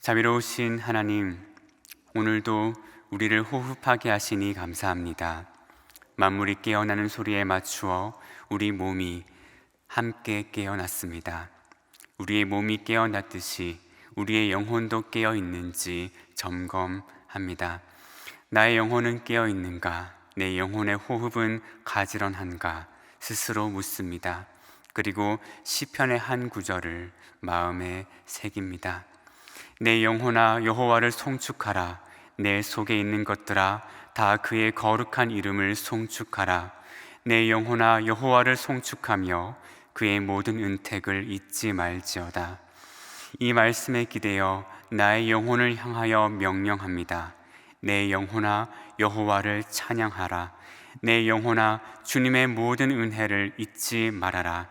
자비로우신 하나님, 오늘도 우리를 호흡하게 하시니 감사합니다. 만물이 깨어나는 소리에 맞추어 우리 몸이 함께 깨어났습니다. 우리의 몸이 깨어났듯이 우리의 영혼도 깨어 있는지 점검합니다. 나의 영혼은 깨어 있는가? 내 영혼의 호흡은 가지런한가? 스스로 묻습니다. 그리고 시편의 한 구절을 마음에 새깁니다. 내 영혼아 여호와를 송축하라. 내 속에 있는 것들아 다 그의 거룩한 이름을 송축하라. 내 영혼아 여호와를 송축하며 그의 모든 은택을 잊지 말지어다. 이 말씀에 기대어 나의 영혼을 향하여 명령합니다. 내 영혼아 여호와를 찬양하라. 내 영혼아 주님의 모든 은혜를 잊지 말아라.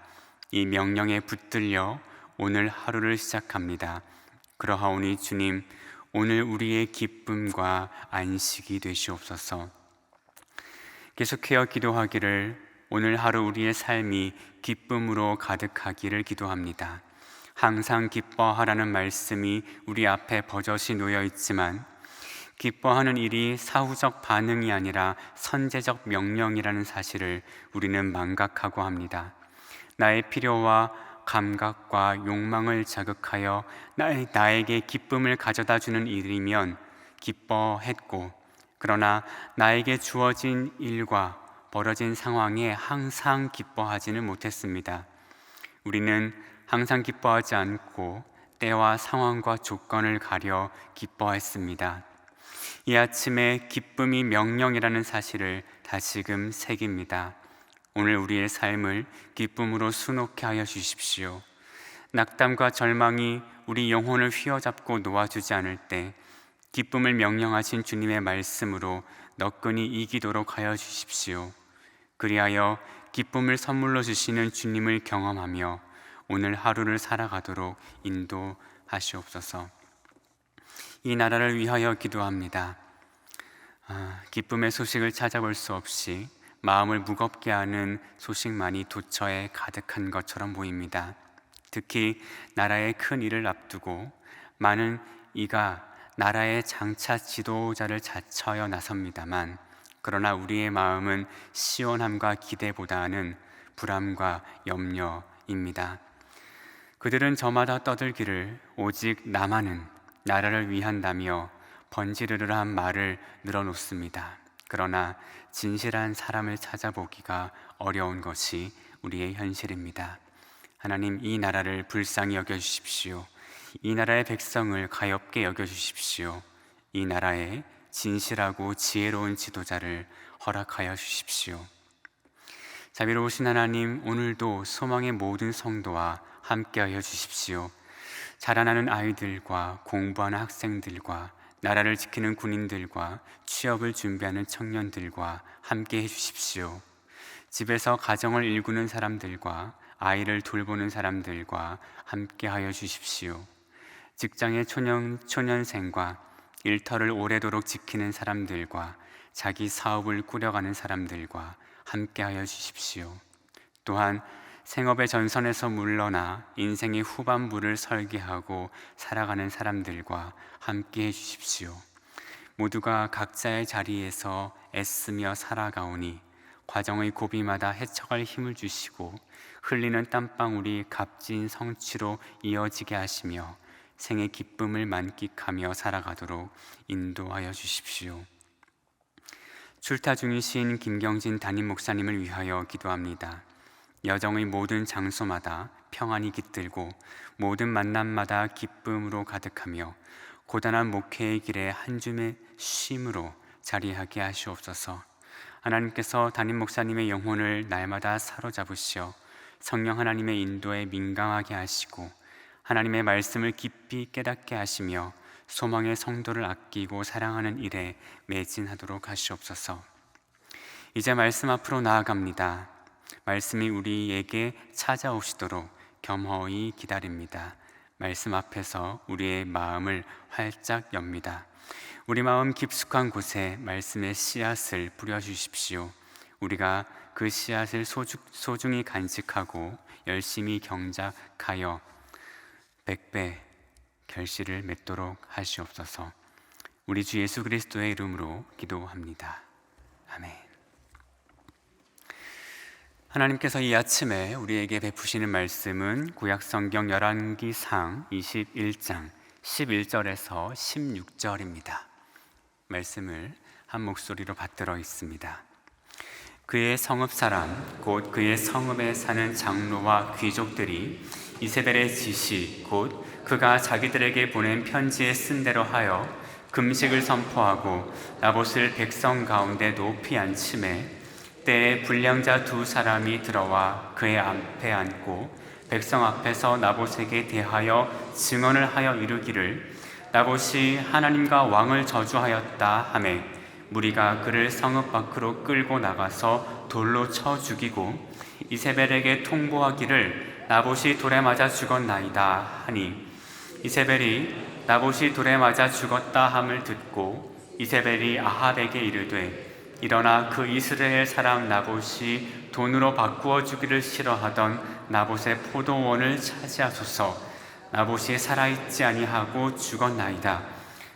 이 명령에 붙들려 오늘 하루를 시작합니다. 그러하오니 주님 오늘 우리의 기쁨과 안식이 되시옵소서. 계속해어 기도하기를 오늘 하루 우리의 삶이 기쁨으로 가득하기를 기도합니다. 항상 기뻐하라는 말씀이 우리 앞에 버젓이 놓여 있지만 기뻐하는 일이 사후적 반응이 아니라 선제적 명령이라는 사실을 우리는 망각하고 합니다. 나의 필요와 감각과 욕망을 자극하여 나에게 기쁨을 가져다 주는 일이면 기뻐했고, 그러나 나에게 주어진 일과 벌어진 상황에 항상 기뻐하지는 못했습니다. 우리는 항상 기뻐하지 않고 때와 상황과 조건을 가려 기뻐했습니다. 이 아침에 기쁨이 명령이라는 사실을 다시금 새깁니다. 오늘 우리의 삶을 기쁨으로 수놓게 하여 주십시오. 낙담과 절망이 우리 영혼을 휘어잡고 놓아주지 않을 때 기쁨을 명령하신 주님의 말씀으로 너끈히 이기도록 하여 주십시오. 그리하여 기쁨을 선물로 주시는 주님을 경험하며 오늘 하루를 살아가도록 인도하시옵소서. 이 나라를 위하여 기도합니다. 아, 기쁨의 소식을 찾아볼 수 없이 마음을 무겁게 하는 소식만이 도처에 가득한 것처럼 보입니다. 특히 나라의 큰 일을 앞두고 많은 이가 나라의 장차 지도자를 자처하여 나섭니다만 그러나 우리의 마음은 시원함과 기대보다는 불안과 염려입니다. 그들은 저마다 떠들기를 오직 나만은 나라를 위한다며 번지르르한 말을 늘어놓습니다. 그러나 진실한 사람을 찾아보기가 어려운 것이 우리의 현실입니다. 하나님 이 나라를 불쌍히 여겨 주십시오. 이 나라의 백성을 가엽게 여겨 주십시오. 이 나라에 진실하고 지혜로운 지도자를 허락하여 주십시오. 자비로우신 하나님, 오늘도 소망의 모든 성도와 함께하여 주십시오. 자라나는 아이들과 공부하는 학생들과 나라를 지키는 군인들과 취업을 준비하는 청년들과 함께 해주십시오. 집에서 가정을 일구는 사람들과 아이를 돌보는 사람들과 함께 하여 주십시오. 직장의 초년, 초년생과 일터를 오래도록 지키는 사람들과 자기 사업을 꾸려가는 사람들과 함께 하여 주십시오. 또한 생업의 전선에서 물러나 인생의 후반부를 설계하고 살아가는 사람들과 함께 해 주십시오. 모두가 각자의 자리에서 애쓰며 살아가오니 과정의 고비마다 헤쳐갈 힘을 주시고 흘리는 땀방울이 값진 성취로 이어지게 하시며 생의 기쁨을 만끽하며 살아가도록 인도하여 주십시오. 출타 중이신 김경진 담임 목사님을 위하여 기도합니다. 여정의 모든 장소마다 평안이 깃들고 모든 만남마다 기쁨으로 가득하며 고단한 목회의 길에 한 줌의 쉼으로 자리하게 하시옵소서. 하나님께서 담임 목사님의 영혼을 날마다 사로잡으시어 성령 하나님의 인도에 민감하게 하시고 하나님의 말씀을 깊이 깨닫게 하시며 소망의 성도를 아끼고 사랑하는 일에 매진하도록 하시옵소서. 이제 말씀 앞으로 나아갑니다. 말씀이 우리에게 찾아오시도록 겸허히 기다립니다. 말씀 앞에서 우리의 마음을 활짝 엽니다. 우리 마음 깊숙한 곳에 말씀의 씨앗을 뿌려 주십시오. 우리가 그 씨앗을 소중, 히 간직하고 열심히 경작하여 백배, 결실을 맺도록 하시옵소서. 우리 주 예수 그리스도의 이름으로 기도합니다. 아멘. 하나님께서 이 아침에 우리에게 베푸시는 말씀은 구약 성경 열왕기상 21장 11절에서 16절입니다. 말씀을 한 목소리로 받들어 있습니다. 그의 성읍 사람 곧 그의 성읍에 사는 장로와 귀족들이 이세벨의 지시 곧 그가 자기들에게 보낸 편지에 쓴 대로 하여 금식을 선포하고 나봇을 백성 가운데 높이 앉힘에 때에 불량자 두 사람이 들어와 그의 앞에 앉고 백성 앞에서 나봇에게 대하여 증언을 하여 이르기를 나봇이 하나님과 왕을 저주하였다 하매 무리가 그를 성읍 밖으로 끌고 나가서 돌로 쳐 죽이고 이세벨에게 통보하기를 나봇이 돌에 맞아 죽었나이다 하니 이세벨이 나봇이 돌에 맞아 죽었다 함을 듣고 이세벨이 아합에게 이르되 일어나 그 이스라엘 사람 나봇이 돈으로 바꾸어 주기를 싫어하던 나봇의 포도원을 차지하소서. 나봇이 살아있지 아니하고 죽었나이다.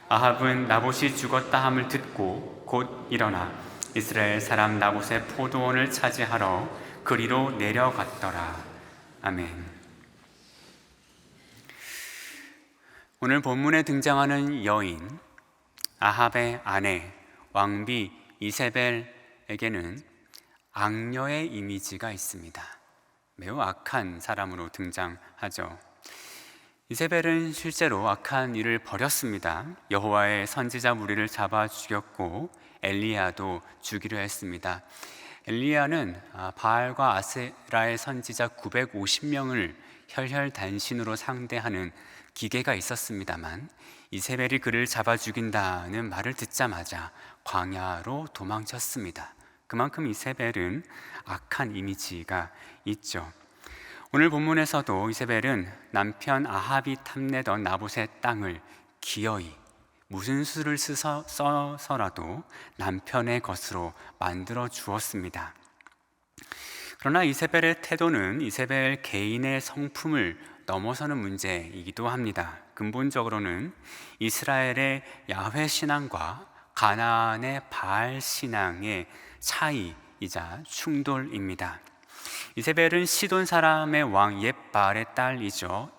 아합은 나봇이 죽었다 함을 듣고 곧 일어나 이스라엘 사람 나봇의 포도원을 차지하러 그리로 내려갔더라. 아멘. 오늘 본문에 등장하는 여인 아합의 아내 왕비 이세벨에게는 악녀의 이미지가 있습니다. 매우 악한 사람으로 등장하죠. 이세벨은 실제로 악한 일을 벌였습니다. 여호와의 선지자 무리를 잡아 죽였고 엘리야도 죽이려 했습니다. 엘리야는 바알과 아세라의 선지자 950명을 혈혈단신으로 상대하는 기계가 있었습니다만 이세벨이 그를 잡아 죽인다는 말을 듣자마자 광야로 도망쳤습니다. 그만큼 이세벨은 악한 이미지가 있죠. 오늘 본문에서도 이세벨은 남편 아합이 탐내던 나봇의 땅을 기어이 무슨 수를 써서라도 남편의 것으로 만들어 주었습니다. 그러나 이세벨의 태도는 이세벨 개인의 성품을 넘어서는 문제이기도 합니다. 근본적으로는 이스라엘의 야훼 신앙과 가나안의 바알 신앙의 차이이자 충돌입니다. 이세벨은 시돈 사람의 왕 옙바알의 딸이죠.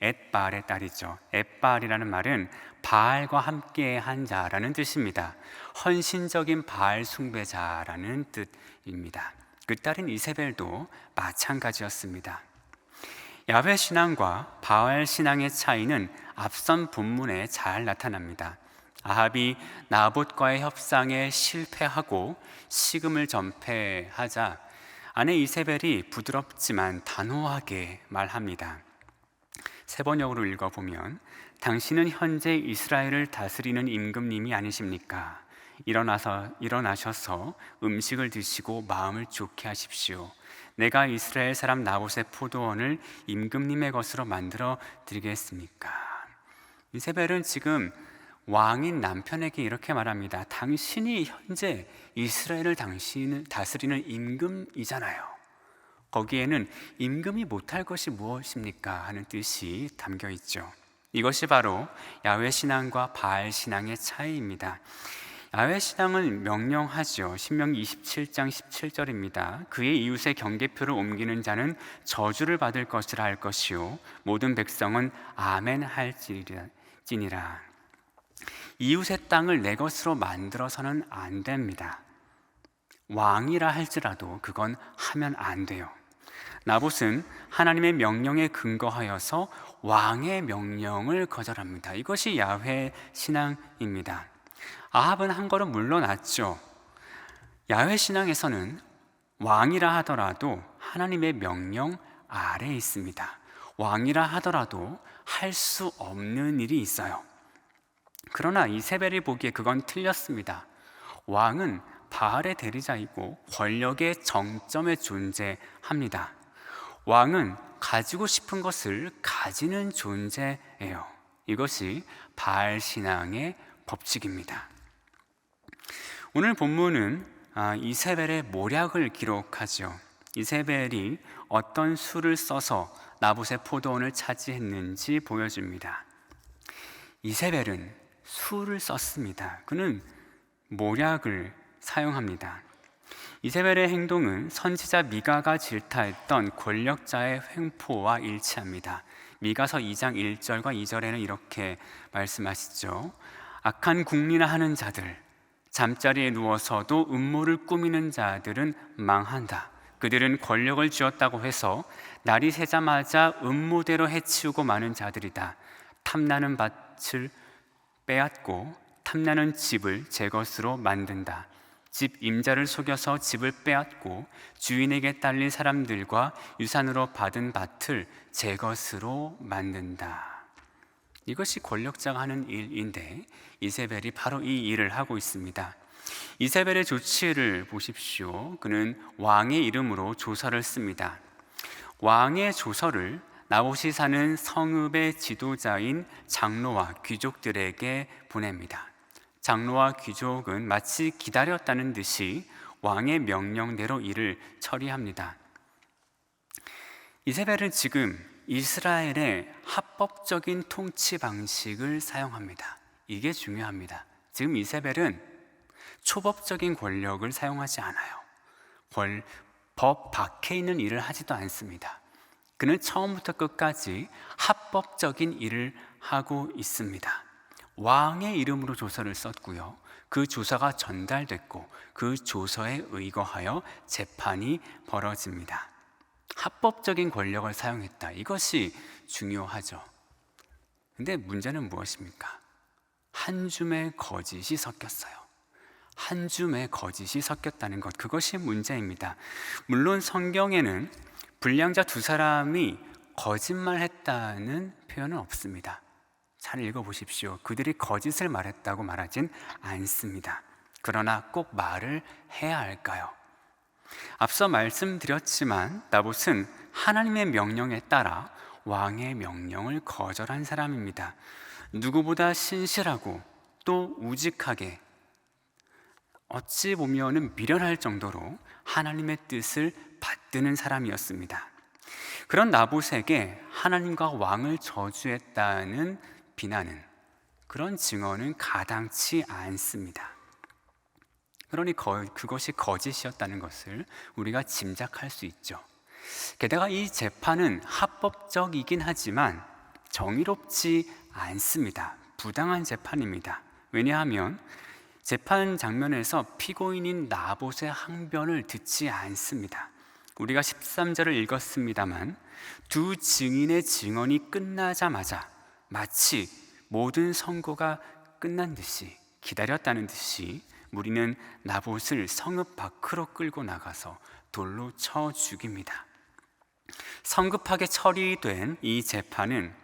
엣바알의 딸이죠. 엣바알이라는 말은 바알과 함께 한 자라는 뜻입니다. 헌신적인 바알 숭배자라는 뜻입니다. 그 딸인 이세벨도 마찬가지였습니다. 야훼 신앙과 바알 신앙의 차이는 앞선 본문에 잘 나타납니다. 아합이 나봇과의 협상에 실패하고 식음을 전폐하자 아내 이세벨이 부드럽지만 단호하게 말합니다. 세 번역으로 읽어보면 당신은 현재 이스라엘을 다스리는 임금님이 아니십니까? 일어나서 일어나셔서 음식을 드시고 마음을 좋게 하십시오. 내가 이스라엘 사람 나봇의 포도원을 임금님의 것으로 만들어 드리겠습니까? 이세벨은 지금 왕인 남편에게 이렇게 말합니다. 당신이 현재 이스라엘을 당신 다스리는 임금이잖아요. 거기에는 임금이 못할 것이 무엇입니까? 하는 뜻이 담겨 있죠. 이것이 바로 야훼 신앙과 바알 신앙의 차이입니다. 야훼 신앙은 명령하죠. 신명기 27장 17절입니다. 그의 이웃의 경계표를 옮기는 자는 저주를 받을 것이라 할 것이요 모든 백성은 아멘 할지니라. 이웃의 땅을 내 것으로 만들어서는 안 됩니다. 왕이라 할지라도 그건 하면 안 돼요. 나봇은 하나님의 명령에 근거하여서 왕의 명령을 거절합니다. 이것이 야훼 신앙입니다. 아합은 한 걸음 물러났죠. 야훼 신앙에서는 왕이라 하더라도 하나님의 명령 아래 있습니다. 왕이라 하더라도 할 수 없는 일이 있어요. 그러나 이세벨이 보기에 그건 틀렸습니다. 왕은 바알의 대리자이고 권력의 정점에 존재합니다. 왕은 가지고 싶은 것을 가지는 존재예요. 이것이 바알 신앙의 법칙입니다. 오늘 본문은 아, 이세벨의 모략을 기록하죠. 이세벨이 어떤 수를 써서 나봇의 포도원을 차지했는지 보여줍니다. 이세벨은 수를 썼습니다. 그는 모략을 사용합니다. 이세벨의 행동은 선지자 미가가 질타했던 권력자의 횡포와 일치합니다. 미가서 2장 1절과 2절에는 이렇게 말씀하시죠. 악한 궁리나 하는 자들, 잠자리에 누워서도 음모를 꾸미는 자들은 망한다. 그들은 권력을 쥐었다고 해서 날이 새자마자 음모대로 해치우고 마는 자들이다. 탐나는 밭을 빼앗고 탐나는 집을 제 것으로 만든다. 집 임자를 속여서 집을 빼앗고 주인에게 딸린 사람들과 유산으로 받은 밭을 제 것으로 만든다. 이것이 권력자가 하는 일인데 이세벨이 바로 이 일을 하고 있습니다. 이세벨의 조치를 보십시오. 그는 왕의 이름으로 조서를 씁니다. 왕의 조서를 나봇이 사는 성읍의 지도자인 장로와 귀족들에게 보냅니다. 장로와 귀족은 마치 기다렸다는 듯이 왕의 명령대로 일을 처리합니다. 이세벨은 지금 이스라엘의 합법적인 통치 방식을 사용합니다. 이게 중요합니다. 지금 이세벨은 초법적인 권력을 사용하지 않아요. 권, 법 밖에 있는 일을 하지도 않습니다. 그는 처음부터 끝까지 합법적인 일을 하고 있습니다. 왕의 이름으로 조서를 썼고요. 그 조서가 전달됐고 그 조서에 의거하여 재판이 벌어집니다. 합법적인 권력을 사용했다. 이것이 중요하죠. 근데 문제는 무엇입니까? 한 줌의 거짓이 섞였어요. 한 줌의 거짓이 섞였다는 것. 그것이 문제입니다. 물론 성경에는 불량자 두 사람이 거짓말했다는 표현은 없습니다. 잘 읽어보십시오. 그들이 거짓을 말했다고 말하진 않습니다. 그러나 꼭 말을 해야 할까요? 앞서 말씀드렸지만 나봇은 하나님의 명령에 따라 왕의 명령을 거절한 사람입니다. 누구보다 신실하고 또 우직하게 어찌 보면은 미련할 정도로 하나님의 뜻을 받드는 사람이었습니다. 그런 나봇에게 하나님과 왕을 저주했다는 비난은 그런 증언은 가당치 않습니다. 그러니 거, 그것이 거짓이었다는 것을 우리가 짐작할 수 있죠. 게다가 이 재판은 합법적이긴 하지만 정의롭지 않습니다. 부당한 재판입니다. 왜냐하면 재판 장면에서 피고인인 나봇의 항변을 듣지 않습니다. 우리가 13절을 읽었습니다만 두 증인의 증언이 끝나자마자 마치 모든 선고가 끝난 듯이 기다렸다는 듯이 무리는 나봇을 성읍 밖으로 끌고 나가서 돌로 쳐 죽입니다. 성급하게 처리된 이 재판은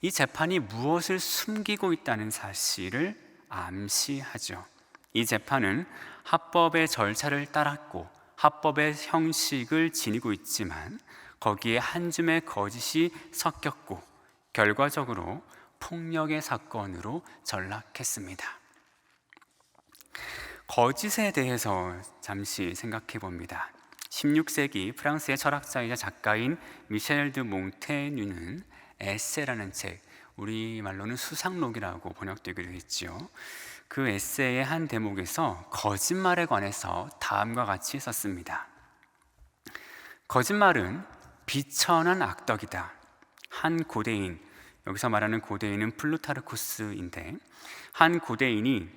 이 재판이 무엇을 숨기고 있다는 사실을 암시하죠. 이 재판은 합법의 절차를 따랐고 합법의 형식을 지니고 있지만 거기에 한 줌의 거짓이 섞였고 결과적으로 폭력의 사건으로 전락했습니다. 거짓에 대해서 잠시 생각해 봅니다. 16세기 프랑스의 철학자이자 작가인 미셸 드 몽테뉴는 에세라는 책, 우리말로는 수상록이라고 번역되기도 했죠. 그 에세이의 한 대목에서 거짓말에 관해서 다음과 같이 썼습니다. 거짓말은 비천한 악덕이다. 한 고대인, 여기서 말하는 고대인은 플루타르쿠스인데, 한 고대인이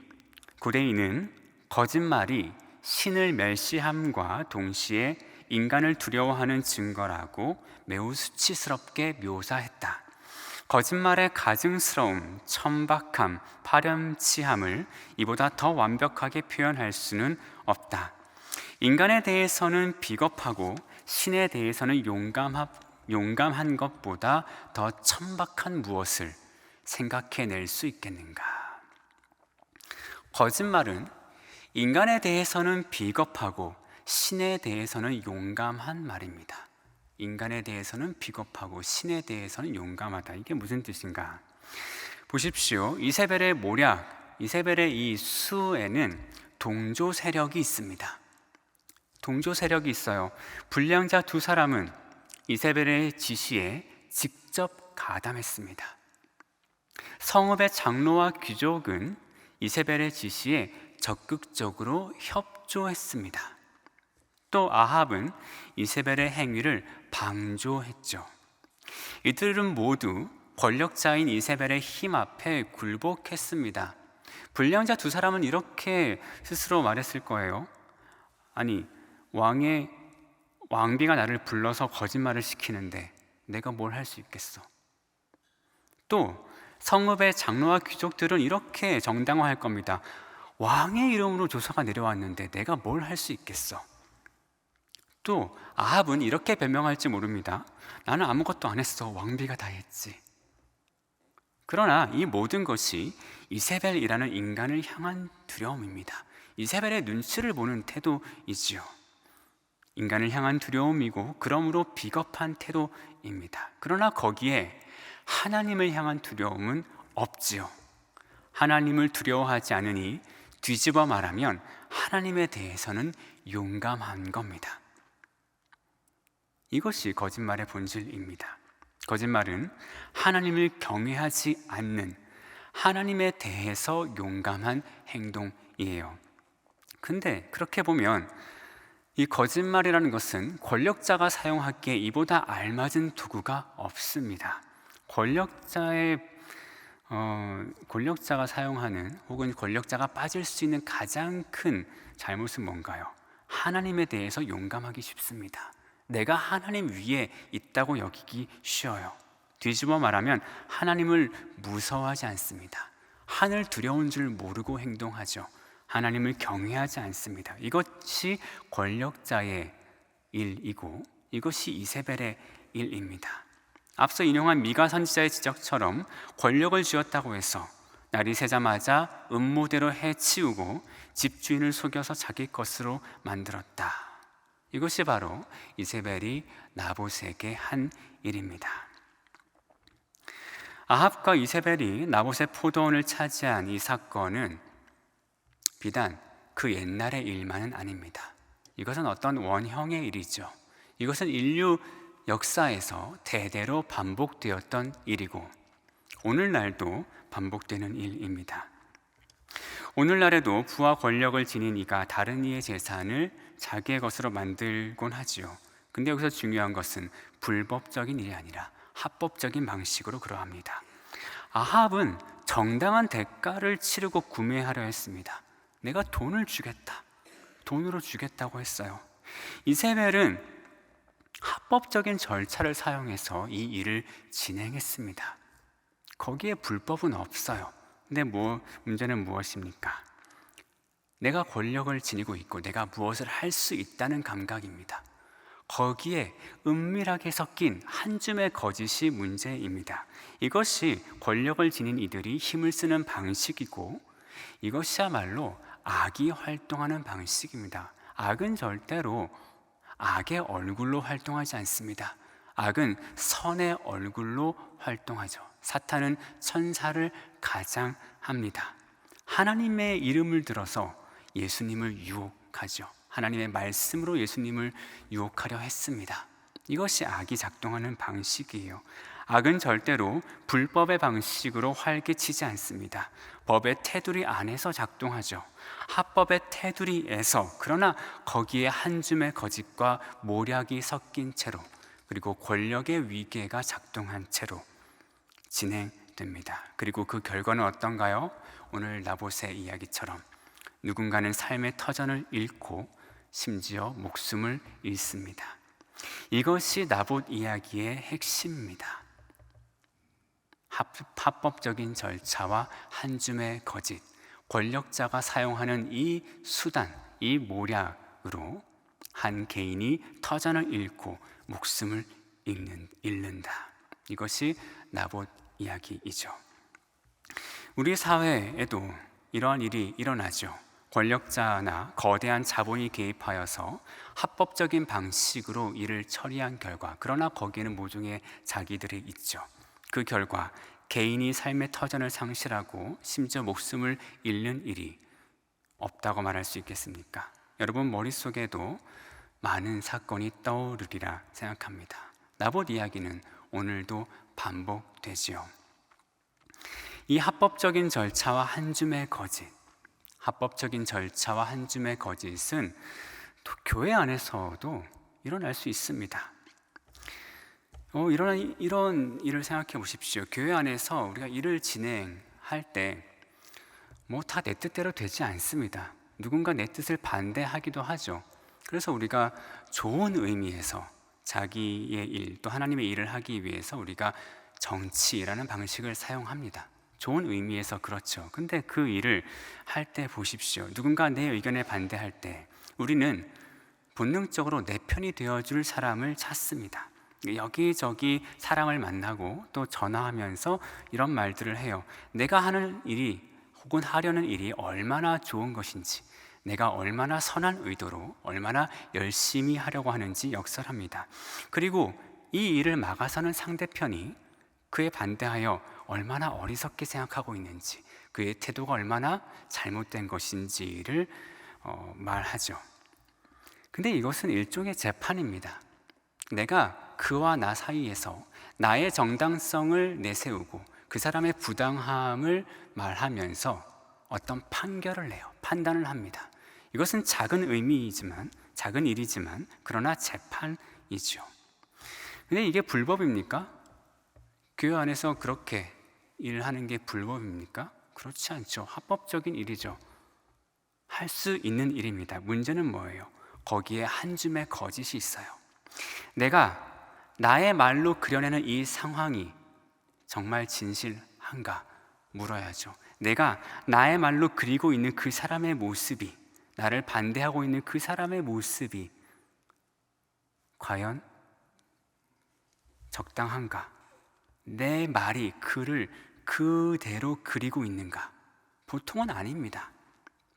고대인은 거짓말이 신을 멸시함과 동시에 인간을 두려워하는 증거라고 매우 수치스럽게 묘사했다. 거짓말의 가증스러움, 천박함, 파렴치함을 이보다 더 완벽하게 표현할 수는 없다. 인간에 대해서는 비겁하고 신에 대해서는 용감하, 용감한 것보다 더 천박한 무엇을 생각해낼 수 있겠는가? 거짓말은 인간에 대해서는 비겁하고 신에 대해서는 용감한 말입니다. 인간에 대해서는 비겁하고 신에 대해서는 용감하다. 이게 무슨 뜻인가? 보십시오. 이세벨의 모략, 이세벨의 이 수에는 동조 세력이 있습니다. 동조 세력이 있어요. 불량자 두 사람은 이세벨의 지시에 직접 가담했습니다. 성읍의 장로와 귀족은 이세벨의 지시에 적극적으로 협조했습니다. 또 아합은 이세벨의 행위를 방조했죠. 이들은 모두 권력자인 이세벨의 힘 앞에 굴복했습니다. 불량자 두 사람은 이렇게 스스로 말했을 거예요. 아니, 왕의 왕비가 나를 불러서 거짓말을 시키는데 내가 뭘 할 수 있겠어? 또 성읍의 장로와 귀족들은 이렇게 정당화할 겁니다. 왕의 이름으로 조사가 내려왔는데 내가 뭘 할 수 있겠어? 또 아합은 이렇게 변명할지 모릅니다. 나는 아무것도 안 했어. 왕비가 다 했지. 그러나 이 모든 것이 이세벨이라는 인간을 향한 두려움입니다. 이세벨의 눈치를 보는 태도이지요. 인간을 향한 두려움이고 그러므로 비겁한 태도입니다. 그러나 거기에 하나님을 향한 두려움은 없지요. 하나님을 두려워하지 않으니 뒤집어 말하면 하나님에 대해서는 용감한 겁니다. 이것이 거짓말의 본질입니다. 거짓말은 하나님을 경외하지 않는 하나님에 대해서 용감한 행동이에요. 근데 그렇게 보면 이 거짓말이라는 것은 권력자가 사용하기에 이보다 알맞은 도구가 없습니다. 권력자의 어, 권력자가 사용하는 혹은 권력자가 빠질 수 있는 가장 큰 잘못은 뭔가요? 하나님에 대해서 용감하기 쉽습니다. 내가 하나님 위에 있다고 여기기 쉬워요. 뒤집어 말하면 하나님을 무서워하지 않습니다. 하늘 두려운 줄 모르고 행동하죠. 하나님을 경외하지 않습니다. 이것이 권력자의 일이고 이것이 이세벨의 일입니다. 앞서 인용한 미가 선지자의 지적처럼 권력을 쥐었다고 해서 날이 새자마자 음모대로 해치우고 집주인을 속여서 자기 것으로 만들었다. 이것이 바로 이세벨이 나봇에게 한 일입니다. 아합과 이세벨이 나봇의 포도원을 차지한 이 사건은 비단 그 옛날의 일만은 아닙니다. 이것은 어떤 원형의 일이죠. 이것은 인류 역사에서 대대로 반복되었던 일이고 오늘날도 반복되는 일입니다. 오늘날에도 부와 권력을 지닌 이가 다른 이의 재산을 자기의 것으로 만들곤 하지요. 근데 여기서 중요한 것은 불법적인 일이 아니라 합법적인 방식으로 그러합니다. 아합은 정당한 대가를 치르고 구매하려 했습니다. 내가 돈을 주겠다. 돈으로 주겠다고 했어요. 이세벨은 합법적인 절차를 사용해서 이 일을 진행했습니다. 거기에 불법은 없어요. 근데 뭐 문제는 무엇입니까? 내가 권력을 지니고 있고 내가 무엇을 할 수 있다는 감각입니다. 거기에 은밀하게 섞인 한 줌의 거짓이 문제입니다. 이것이 권력을 지닌 이들이 힘을 쓰는 방식이고 이것이야말로 악이 활동하는 방식입니다. 악은 절대로 악의 얼굴로 활동하지 않습니다. 악은 선의 얼굴로 활동하죠. 사탄은 천사를 가장합니다. 하나님의 이름을 들어서 예수님을 유혹하죠. 하나님의 말씀으로 예수님을 유혹하려 했습니다. 이것이 악이 작동하는 방식이에요. 악은 절대로 불법의 방식으로 활개치지 않습니다. 법의 테두리 안에서 작동하죠. 합법의 테두리에서 그러나 거기에 한 줌의 거짓과 모략이 섞인 채로 그리고 권력의 위계가 작동한 채로 진행됩니다. 그리고 그 결과는 어떤가요? 오늘 나봇의 이야기처럼 누군가는 삶의 터전을 잃고 심지어 목숨을 잃습니다. 이것이 나봇 이야기의 핵심입니다. 합법적인 절차와 한 줌의 거짓, 권력자가 사용하는 이 수단, 이 모략으로 한 개인이 터전을 잃고 목숨을 잃는, 잃는다. 이것이 나봇 이야기이죠. 우리 사회에도 이러한 일이 일어나죠. 권력자나 거대한 자본이 개입하여서 합법적인 방식으로 일을 처리한 결과, 그러나 거기에는 모종의 자기들이 있죠. 그 결과 개인이 삶의 터전을 상실하고 심지어 목숨을 잃는 일이 없다고 말할 수 있겠습니까? 여러분 머릿속에도 많은 사건이 떠오르리라 생각합니다. 나봇 이야기는 오늘도 반복되지요. 이 합법적인 절차와 한 줌의 거짓, 합법적인 절차와 한 줌의 거짓은 또 교회 안에서도 일어날 수 있습니다. 어, 이런 이런 일을 생각해 보십시오. 교회 안에서 우리가 일을 진행할 때 뭐 다 내 뜻대로 되지 않습니다. 누군가 내 뜻을 반대하기도 하죠. 그래서 우리가 좋은 의미에서 자기의 일, 또 하나님의 일을 하기 위해서 우리가 정치라는 방식을 사용합니다. 좋은 의미에서 그렇죠. 근데 그 일을 할 때 보십시오. 누군가 내 의견에 반대할 때 우리는 본능적으로 내 편이 되어줄 사람을 찾습니다. 여기저기 사람을 만나고 또 전화하면서 이런 말들을 해요. 내가 하는 일이 혹은 하려는 일이 얼마나 좋은 것인지, 내가 얼마나 선한 의도로 얼마나 열심히 하려고 하는지 역설합니다. 그리고 이 일을 막아서는 상대편이 그에 반대하여 얼마나 어리석게 생각하고 있는지, 그의 태도가 얼마나 잘못된 것인지를 어, 말하죠. 근데 이것은 일종의 재판입니다. 내가 그와 나 사이에서 나의 정당성을 내세우고 그 사람의 부당함을 말하면서 어떤 판결을 내요. 판단을 합니다. 이것은 작은 의미이지만 작은 일이지만 그러나 재판이죠. 근데 이게 불법입니까? 교회 안에서 그렇게 일하는 게 불법입니까? 그렇지 않죠. 합법적인 일이죠. 할 수 있는 일입니다. 문제는 뭐예요? 거기에 한 줌의 거짓이 있어요. 내가 나의 말로 그려내는 이 상황이 정말 진실한가 물어야죠. 내가 나의 말로 그리고 있는 그 사람의 모습이 나를 반대하고 있는 그 사람의 모습이 과연 적당한가? 내 말이 그를 그대로 그리고 있는가? 보통은 아닙니다.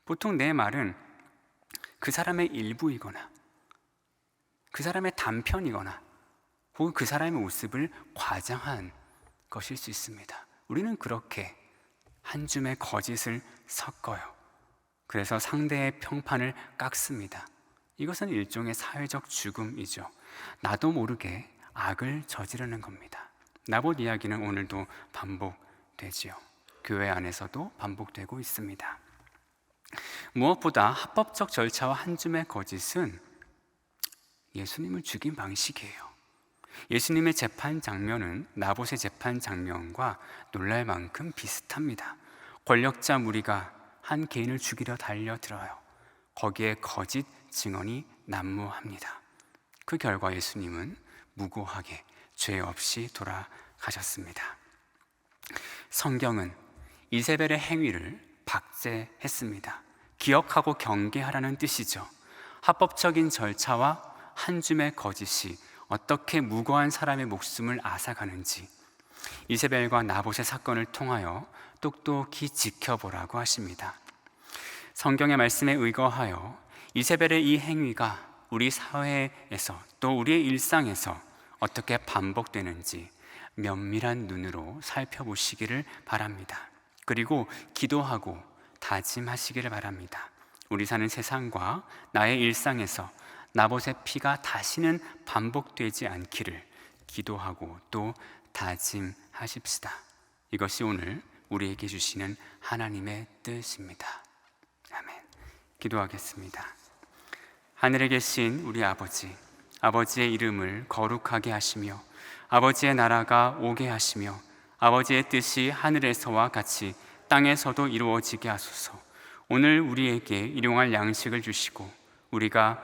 보통 내 말은 그 사람의 일부이거나 그 사람의 단편이거나 혹은 그 사람의 모습을 과장한 것일 수 있습니다. 우리는 그렇게 한 줌의 거짓을 섞어요. 그래서 상대의 평판을 깎습니다. 이것은 일종의 사회적 죽음이죠. 나도 모르게 악을 저지르는 겁니다. 나봇 이야기는 오늘도 반복되지요. 교회 안에서도 반복되고 있습니다. 무엇보다 합법적 절차와 한 줌의 거짓은 예수님을 죽인 방식이에요. 예수님의 재판 장면은 나봇의 재판 장면과 놀랄 만큼 비슷합니다. 권력자 무리가 한 개인을 죽이려 달려들어요. 거기에 거짓 증언이 난무합니다. 그 결과 예수님은 무고하게 죄 없이 돌아가셨습니다. 성경은 이세벨의 행위를 박제했습니다. 기억하고 경계하라는 뜻이죠. 합법적인 절차와 한 줌의 거짓이 어떻게 무고한 사람의 목숨을 앗아가는지 이세벨과 나봇의 사건을 통하여 똑똑히 지켜보라고 하십니다. 성경의 말씀에 의거하여 이세벨의 이 행위가 우리 사회에서 또 우리의 일상에서 어떻게 반복되는지 면밀한 눈으로 살펴보시기를 바랍니다. 그리고 기도하고 다짐하시기를 바랍니다. 우리 사는 세상과 나의 일상에서 나봇의 피가 다시는 반복되지 않기를 기도하고 또 다짐하십시다. 이것이 오늘 우리에게 주시는 하나님의 뜻입니다. 아멘. 기도하겠습니다. 하늘에 계신 우리 아버지, 아버지의 이름을 거룩하게 하시며 아버지의 나라가 오게 하시며 아버지의 뜻이 하늘에서와 같이 땅에서도 이루어지게 하소서. 오늘 우리에게 일용할 양식을 주시고 우리가